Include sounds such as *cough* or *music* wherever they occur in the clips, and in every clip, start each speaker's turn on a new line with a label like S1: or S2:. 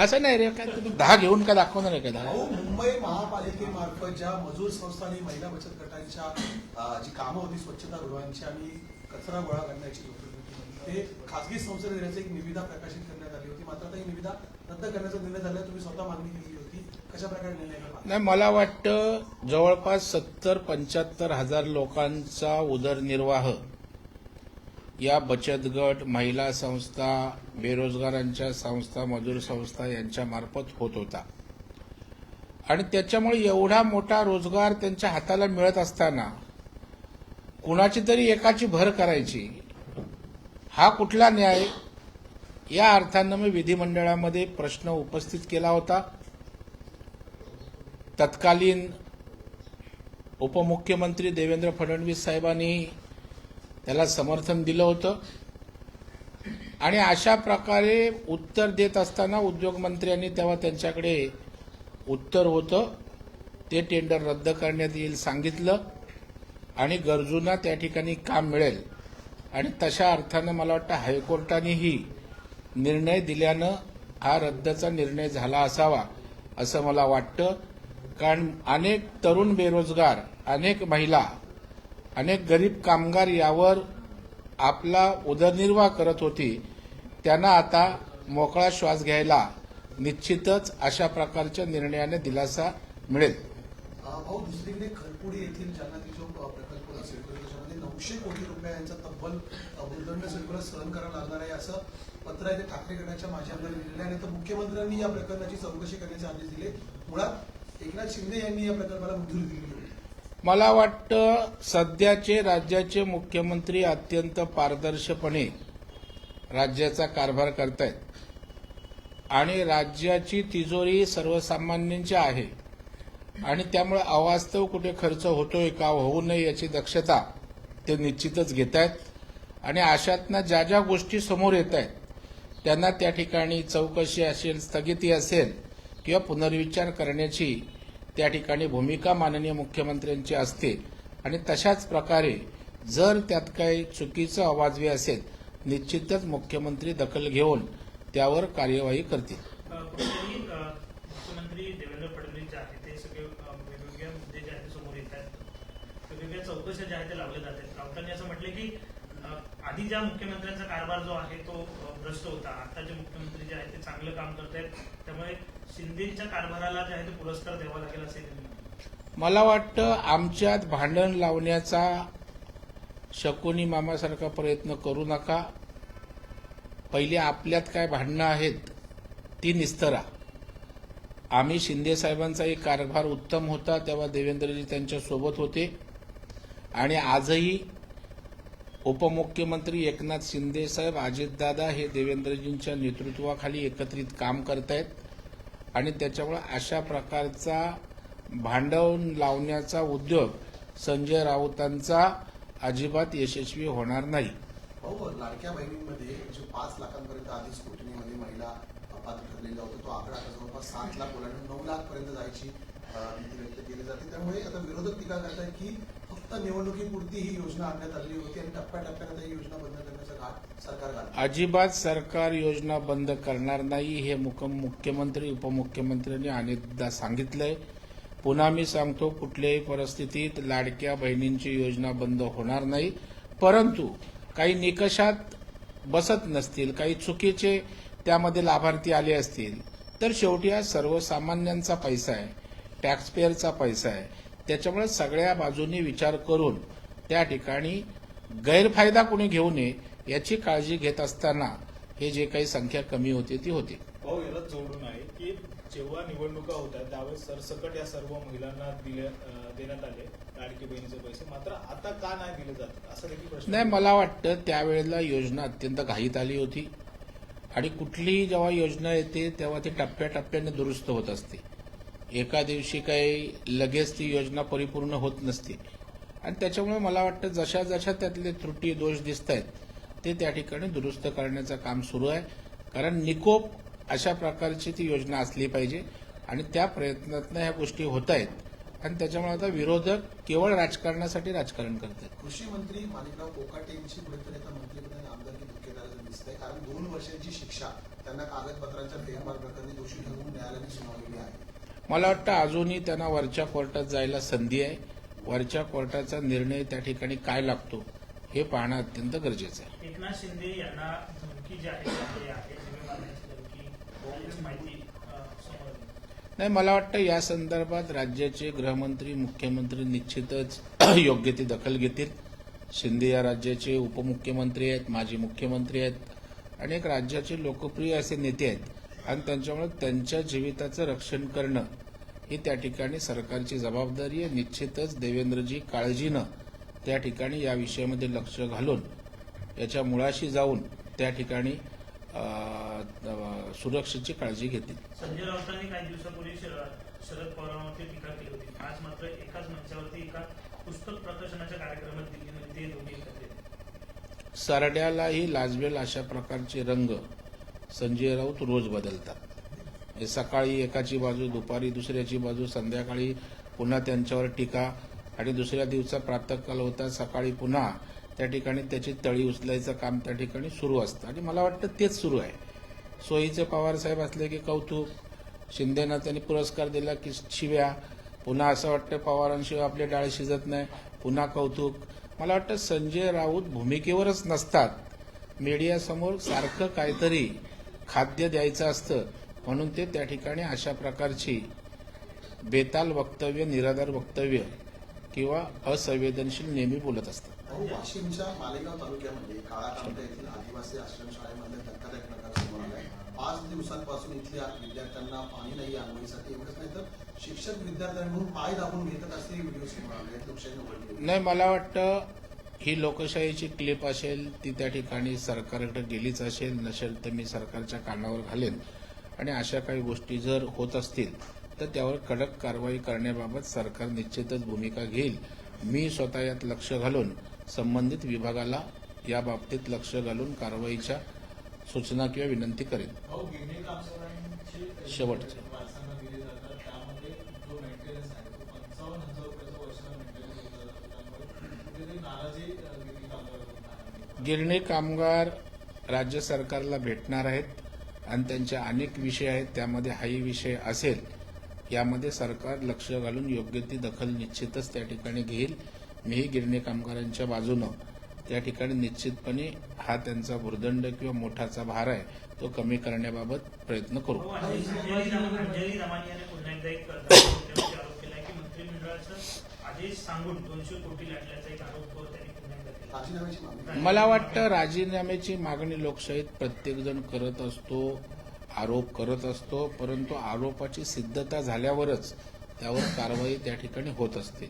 S1: असं नाही रे काय तुम्ही दहा घेऊन का दाखवणार आहे का दहा?
S2: मुंबई महापालिकेमार्फत ज्या मजूर संस्था आणि महिला बचत गटांच्या अ, जी कामं होती स्वच्छता गृहांची आणि कचरा गोळा करण्याची ते खासगी संस्थेला देण्याची एक निविदा प्रकाशित करण्यात आली होती. मात्र आता ही निविदा रद्द करण्याचा निर्णय झाला तुम्ही स्वतः मागणी केली होती. कशा प्रकारे निर्णय घेतला
S1: नाही मला वाटतं जवळपास सत्तर पंच्याहत्तर हजार लोकांचा उदरनिर्वाह या बचत गट महिला संस्था बेरोजगारांच्या संस्था मजूर संस्था यांच्यामार्फत होत होता. आणि त्याच्यामुळे एवढा मोठा रोजगार त्यांच्या हाताला मिळत असताना कुणाची तरी एकाची भर करायची हा कुठला न्याय? या अर्थानं मी विधिमंडळामध्ये प्रश्न उपस्थित केला होता. तत्कालीन उपमुख्यमंत्री देवेंद्र फडणवीस साहेबांनी त्याला समर्थन दिलं होतं. आणि अशा प्रकारे उत्तर देत असताना उद्योगमंत्र्यांनी तेव्हा त्यांच्याकडे उत्तर होतं. ते टेंडर रद्द करण्यात येईल सांगितलं. आणि गरजूंना त्या ठिकाणी काम मिळेल. आणि तशा अर्थानं मला वाटतं हायकोर्टानेही निर्णय दिल्यानं हा रद्दचा निर्णय झाला असावा असं मला वाटतं. कारण अनेक तरुण बेरोजगार अनेक महिला अनेक गरीब कामगार यावर आपला उदरनिर्वाह करत होती. त्यांना आता मोकळा श्वास घ्यायला निश्चितच अशा प्रकारच्या निर्णयाने दिलासा मिळेल.
S2: भाऊ दुसरीकडे खरपुडी येथील ज्यांना जो प्रकल्प असेल त्याच्यामध्ये नऊशे कोटी रुपयांचा तब्बल भूदंड भूर्दंड सहन करावं लागणार आहे असं पत्र आहे ते ठाकरे गटाच्या माजी आमदार लिहिलेलं आहे. तर मुख्यमंत्र्यांनी या प्रकरणाची चौकशी करण्याचे आदेश दिले. मुळात एकनाथ शिंदे यांनी या प्रकल्पाला मंजुरी दिली.
S1: मला वाटतं सध्याचे राज्याचे मुख्यमंत्री अत्यंत पारदर्शपणे राज्याचा कारभार करतायत. आणि राज्याची तिजोरी सर्वसामान्यांची आहे. आणि त्यामुळे अवास्तव कुठे खर्च होतोय का होऊ नये याची दक्षता ते निश्चितच घेत आहेत आणि अशातनं ज्या ज्या गोष्टी समोर येत आहेत त्यांना त्या ठिकाणी चौकशी असेल स्थगिती असेल किंवा पुनर्विचार करण्याची त्या ठिकाणी भूमिका माननीय मुख्यमंत्र्यांची असते. आणि तशाच प्रकारे जर त्यात काही चुकीचं अवाजवी असेल निश्चितच मुख्यमंत्री दखल घेऊन त्यावर कार्यवाही करतील.
S3: मुख्यमंत्री देवेंद्र फडणवीस जे आहेत ते सगळे मुद्दे जे आहेत समोर येत आहेत. वेगवेगळ्या चौकशा ज्या आहेत ते लावल्या जात आहेत. राऊतांनी असं म्हटलं की आधी ज्या मुख्यमंत्र्यांचा कारभार जो आहे तो भ्रष्ट होता आता जे मुख्यमंत्री जे आहेत ते चांगलं काम करत आहेत त्यामुळे शिंदेच्या कारभाराला जे आहे ते पुरस्कार द्यावा लागेल असे
S1: मला वाटतं आमच्यात भांडण लावण्याचा शकुनी मामासारखा प्रयत्न करू नका. पहिले आपल्यात काय भांडणं आहेत ती निस्तरा. आम्ही शिंदे साहेबांचाही कारभार उत्तम होता तेव्हा देवेंद्रजी त्यांच्यासोबत होते. आणि आजही उपमुख्यमंत्री एकनाथ शिंदे साहेब अजितदादा हे देवेंद्रजींच्या नेतृत्वाखाली एकत्रित काम करत आहेत आणि त्याच्यामुळे अशा प्रकारचा भांडवून लावण्याचा उद्योग संजय राऊतांचा अजिबात यशस्वी होणार नाही.
S2: हो, हो, लाडक्या बहिणींमध्ये जो पाच लाखांपर्यंत आधी स्कुटनीमध्ये महिला पात्र ठरलेला होता तो आकडा जवळपास सात लाख ओलांडून नऊ लाख पर्यंत जायची भीती व्यक्त केली जाते. त्यामुळे आता विरोधक टीका करतात की निवडणुकीपुरती ही योजना आणण्यात होती आणि टप्प्याटप्प्यानं ही योजना बंद करण्याचा सरकार
S1: अजिबात सरकार योजना बंद करणार नाही हे मुख- मुख्यमंत्री उपमुख्यमंत्र्यांनी अनेकदा सांगितलंय. पुन्हा मी सांगतो कुठल्याही परिस्थितीत लाडक्या बहिणींची योजना बंद होणार नाही. परंतु काही निकषात बसत नसतील काही चुकीचे त्यामध्ये लाभार्थी आले असतील तर शेवटी हा सर्वसामान्यांचा पैसा आहे टॅक्सपेअरचा पैसा आहे. त्याच्यामुळे सगळ्या बाजूनी विचार करून त्या ठिकाणी गैरफायदा कोणी घेऊ नये याची काळजी घेत असताना हे जे काही संख्या कमी होते ती होते.
S4: भाऊ याला जोडून आहे की जेव्हा निवडणुका होत्या त्यावेळेस सरसकट या सर्व महिलांना दिले देण्यात आले लाडकी बहिणीचे पैसे. मात्र आता का नाही दिले जातात असं देखील प्रश्न
S1: नाही मला वाटतं त्यावेळेला योजना अत्यंत घाईत आली होती. आणि कुठलीही जेव्हा योजना येते तेव्हा ती टप्प्याटप्प्याने दुरुस्त होत असते. एका दिवशी काही लगेच ती योजना परिपूर्ण होत नसते. आणि त्याच्यामुळे मला वाटतं जशा जशा त्यातले त्रुटी दोष दिसत आहेत ते त्या ठिकाणी दुरुस्त करण्याचं काम सुरू आहे. कारण निकोप अशा प्रकारची ती योजना असली पाहिजे आणि त्या प्रयत्नातनं ह्या गोष्टी होत आहेत आणि त्याच्यामुळे आता विरोधक केवळ राजकारणासाठी राजकारण करतात
S2: कृषी मंत्री माणिकराव कोकाटे यांची कुठेतरी आता मंत्रिपदाने आमदारकी दिसतंय. कारण दोन वर्षांची शिक्षा त्यांना कागदपत्रांच्या फेरफार प्रकरणी दोषी ठरवून न्यायालयाने सुनावलेली आहे.
S1: मला वाटतं अजूनही त्यांना वरच्या कोर्टात जायला संधी आहे. वरच्या कोर्टाचा निर्णय त्या ठिकाणी काय लागतो हे पाहणं अत्यंत गरजेचं आहे.
S3: एकनाथ शिंदे यांना धमकी आहे.
S1: नाही मला वाटतं या संदर्भात राज्याचे गृहमंत्री मुख्यमंत्री निश्चितच *clears throat* योग्य ती दखल घेतील. शिंदे या राज्याचे उपमुख्यमंत्री आहेत माजी मुख्यमंत्री आहेत. एक राज्याचे लोकप्रिय असे नेते आहेत. आणि त्यांच्यामुळे त्यांच्या जीविताचं रक्षण करणं ही त्या ठिकाणी सरकारची जबाबदारी आहे. निश्चितच देवेंद्रजी काळजीनं त्या ठिकाणी या विषयामध्ये लक्ष घालून याच्या मुळाशी जाऊन त्या ठिकाणी सुरक्षेची काळजी घेतील.
S3: संजय राऊतांनी काही दिवसापूर्वी शरद पवारांवरती टीका केली होती. आज मात्र एकाच मंचावरती एका पुस्तक प्रकाशनाच्या कार्यक्रमात दिल्लीमध्ये ते येतात.
S1: सरड्यालाही लाजवेल अशा प्रकारचे रंग संजय राऊत रोज बदलतात. हे सकाळी एकाची बाजू दुपारी दुसऱ्याची बाजू संध्याकाळी पुन्हा त्यांच्यावर टीका आणि दुसऱ्या दिवसा प्रातःकाल होता सकाळी पुन्हा त्या ठिकाणी त्याची तळी उचलायचं काम त्या ठिकाणी सुरू असतं. आणि मला वाटतं तेच सुरू आहे. सोयीचे पवार साहेब असले की कौतुक शिंदेना त्यांनी पुरस्कार दिला की शिव्या पुन्हा असं वाटतं पवारांशिवाय आपले डाळ शिजत नाही पुन्हा कौतुक. मला वाटतं संजय राऊत भूमिकेवरच नसतात. मीडियासमोर सारखं काहीतरी खाद्य द्यायचं असतं म्हणून ते त्या ठिकाणी अशा प्रकारची बेताल वक्तव्य निराधार वक्तव्य किंवा असंवेदनशील नेहमी बोलत असतात.
S2: वाशिमच्या मालेगाव तालुक्यामध्ये काळा कामठा येथील आदिवासी आश्रमशाळेमधल्या धक्कादायक प्रकार समोर आलाय. पाच दिवसांपासून इथल्या विद्यार्थ्यांना पाणी नाही आंघोळीसाठी एवढंच नाही तर शिक्षक विद्यार्थ्यांकडून पाय दाबून घेतात असे व्हिडिओ समोर आले लोकशाही
S1: नाही मला वाटतं ही लोकशाहीची क्लिप असेल ती त्या ठिकाणी सरकारकडे गेलीच असेल नसेल तर मी सरकारच्या कानावर घालेन. आणि अशा काही गोष्टी जर होत असतील तर त्यावर कडक कारवाई करण्याबाबत सरकार निश्चितच भूमिका घेईल. मी स्वतः यात लक्ष घालून संबंधित विभागाला या बाबतीत लक्ष घालून कारवाईच्या सूचना किंवा विनंती करेन. शेवटचे.
S4: गिरणी
S1: कामगार राज्य सरकारला भेटणार आहेत आणि त्यांचे अनेक विषय आहेत त्यामध्ये हाही विषय असेल यामध्ये सरकार लक्ष घालून योग्य ती दखल निश्चितच त्या ठिकाणी घेईल. मीही गिरणी कामगारांच्या बाजूनं त्या ठिकाणी निश्चितपणे हा त्यांचा भुर्दंड किंवा मोठाचा भार आहे तो कमी करण्याबाबत प्रयत्न करू.
S3: हो, आदेश सांगून दोनशे कोटी लाटल्याचा एक आरोप त्यांनी
S1: मला वाटतं राजीनाम्याची मागणी लोकशाहीत प्रत्येकजण करत असतो आरोप करत असतो परंतु आरोपाची सिद्धता झाल्यावरच त्यावर कारवाई त्या ठिकाणी होत असते.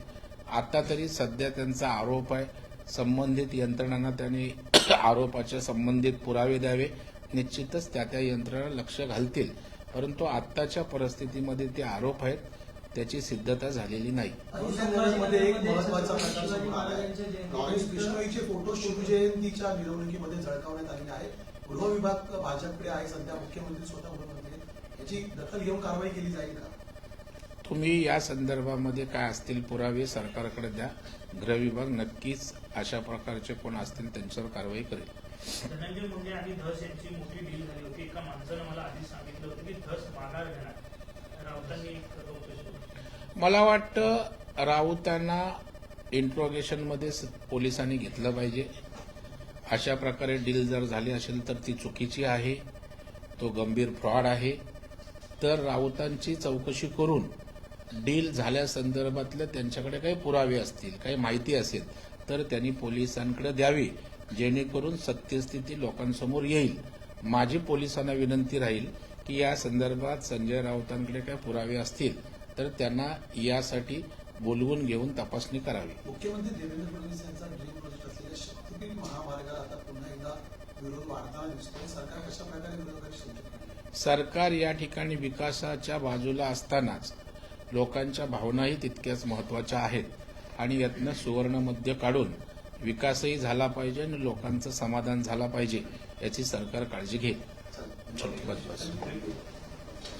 S1: आता तरी सध्या त्यांचा आरोप आहे संबंधित यंत्रणांना त्यांनी *coughs* आरोपाच्या संबंधित पुरावे द्यावे निश्चितच त्या त्या यंत्रणा लक्ष घालतील. परंतु आत्ताच्या परिस्थितीमध्ये ते आरोप आहेत त्याची सिद्धता झालेली नाही.
S2: संदर्भामध्ये एक महत्त्वाचा प्रकार समोर आला आहे. लॉरेन्स बिश्नोईचे फोटो शिवजयंतीच्या मिरवणुकीमध्ये झळकावण्यात आलेले आहे गृह विभाग भाजपकडे आहे. सध्या मुख्यमंत्री स्वतः गृहमंत्री. याची दखल घेऊन कारवाई केली जाईल का?
S1: तुम्ही या संदर्भामध्ये काय असतील पुरावे सरकारकडे द्या. गृह विभाग नक्कीच अशा प्रकारचे कोण असतील त्यांच्यावर कारवाई करेल.
S3: धनंजय मुंडे आणि धस यांची मोठी डील झाली होती. एका माणसानं मला आधीच सांगितलं होतं की धस माघार घेणार. राऊतांनी एक चौकशी.
S1: मला वाटतं राऊतांना इंट्रोगेशनमध्ये स- पोलिसांनी घेतलं पाहिजे. अशा प्रकारे डील जर झाली असेल तर ती चुकीची आहे. तो गंभीर फ्रॉड आहे. तर राऊतांची चौकशी करून डील झाल्यासंदर्भातले त्यांच्याकडे काही पुरावे असतील काही माहिती असेल तर त्यांनी पोलिसांकडे द्यावी. जेणेकरून सत्यस्थिती लोकांसमोर येईल. माझी पोलिसांना विनंती राहील की या संदर्भात संजय राऊतांकडे काही पुरावे असतील. तर त्यांना यासाठी बोलवून घेऊन तपासणी करावी.
S2: मुख्यमंत्री देवेंद्र फडणवीस यांचा ड्रीम प्रोजेक्ट असलेल्या शक्तीपीठ महामार्गाला आता पुन्हा एकदा विरोध वाढताना दिसतोय. सरकार कशा प्रकारे विरोधकांची?
S1: सरकार या ठिकाणी विकासाच्या बाजूला असतानाच लोकांच्या भावनाही तितक्याच महत्त्वाच्या आहेत आणि यातनं सुवर्ण मध्य काढून विकासही झाला पाहिजे आणि लोकांचं समाधान झाला पाहिजे याची सरकार काळजी घेईल. बस